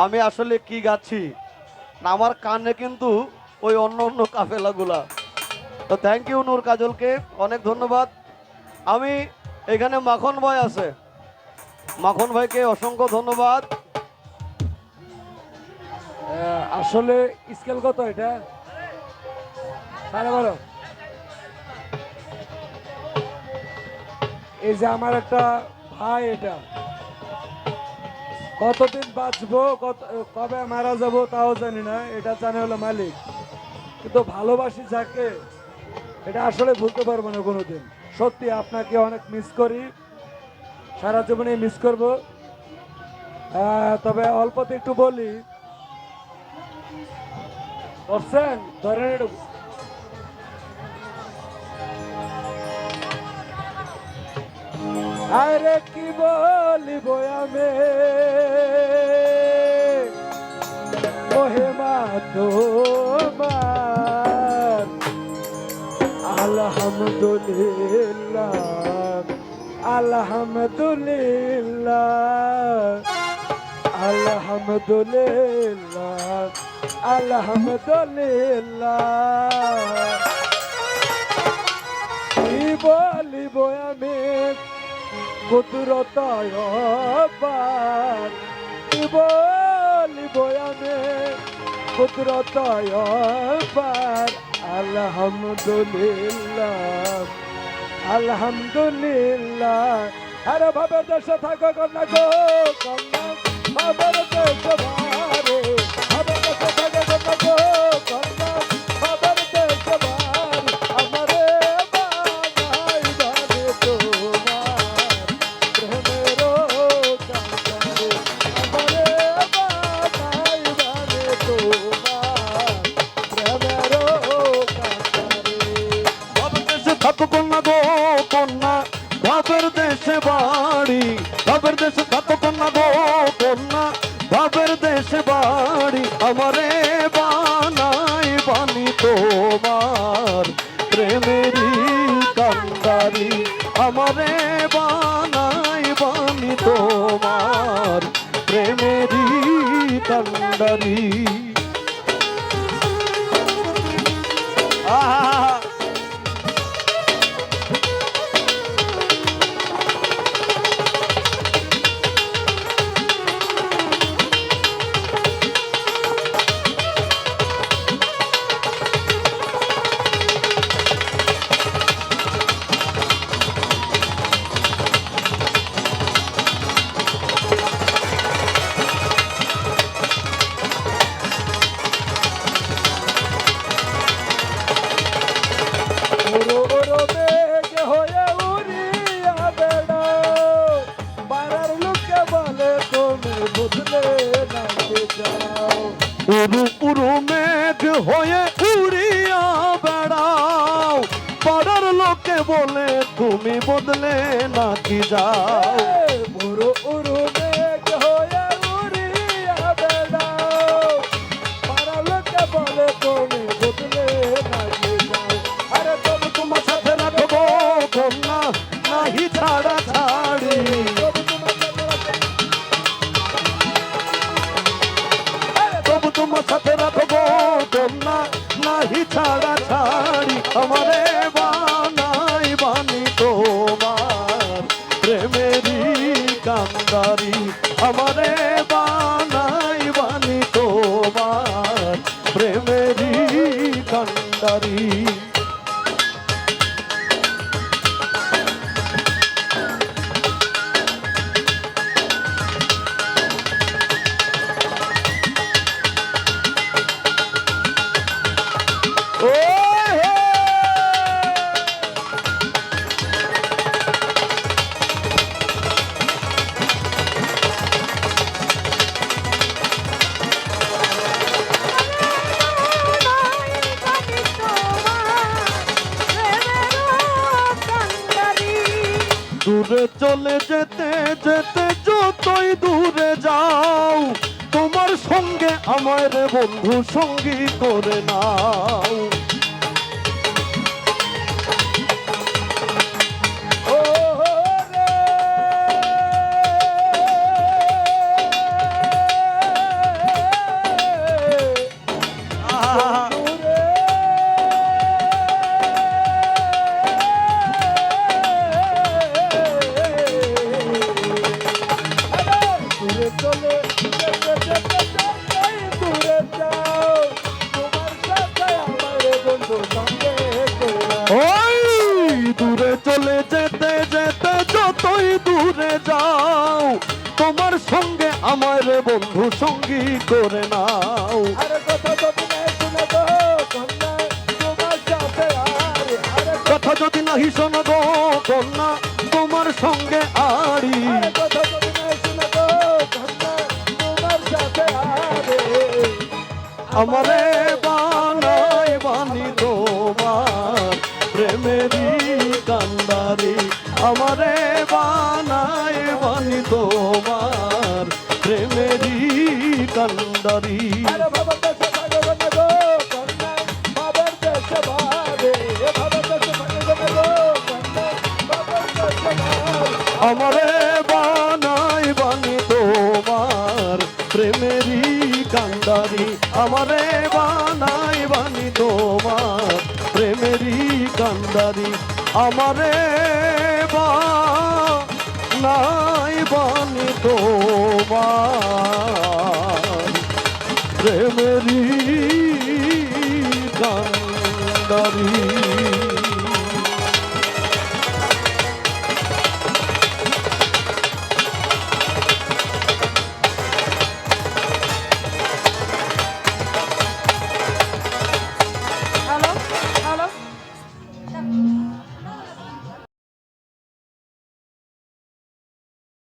আমি আসলে কি গাচ্ছি? আমার কানে কিন্তু ওই অন্য অন্য কাফেলাগুলা। তো থ্যাংক ইউ নূর কাজলকে, অনেক ধন্যবাদ। আমি এখানে মাখন ভাই আছে। মাখন ভাইকে অসংখ্য ধন্যবাদ। আসলে স্কেল কত এটা? সাড়ে বারো। এই যে আমার একটা ভাই এটা। কতদিন বাঁচবো, কত, কবে মারা যাব তাও জানি না, এটা জানে হলো মালিক। কিন্তু ভালোবাসি যাকে, এটা আসলে ভুলতে পারব না কোনোদিন। সত্যি আপনাকে অনেক মিস করি। সারা জীবনে মিস করব। তবে অল্পতে একটু বলি। ধরেন আরে কি বলিব আমি? মহিমা তোমার আলহামদুলিল্লাহ আলহামদুলিল্লাহ আলহামদুলিল্লাহ আলহামদুলিল্লাহ। কি বলিব আমি? কি বলিব আমি? আলহামদুলিল্লাহ আলহামদুলিল্লাহ। আরে ভাবে দেশে থাকো কন্যা গো কন্যা বাবার দেশে বাড়ি বাবার দেশে থাকো কন্যা গো কন্যা। বাবার দেশে বাড়ি, আমারে বানাই বানি তোমার। প্রেমেরই কান্দারি আমারে বানাই বানি তোমার। প্রেমেরই কান্দারি যাও উরু উরু মেঘ হয়ে উড়িয়া বেড়াও। পাড়ার লোকে বলে, তুমি বদলে নাকি যাও? ওরো দূরে চলে যেতে যেতে যতই দূরে যাও তোমার সঙ্গে আমার বন্ধু সঙ্গী করে নাও। চলে যেতে যেতে যেতেই দূরে যাও। তোমার সাথে আমার বন্ধু সঙ্গে ওই দূরে চলে যেতে যেতে যতই দূরে যাও তোমার সঙ্গে আমার বন্ধু সঙ্গী করে নাও। আরে কথা যদি না শুনে গো তোমার সাথে আরে আরে কথা যদি নাহি শোনো গো কন্যা তোমার সঙ্গে আমারে বানাই বানি তোমার। প্রেমেরই কান্দারি আমারে বানাই বানি তোমার। প্রেমেরই কান্দারি। আরে আমারে বানাই বানি তোমার প্রেমেরই কান্দারি আমারে বানাই বানি তোমার প্রেমেরই কান্দারি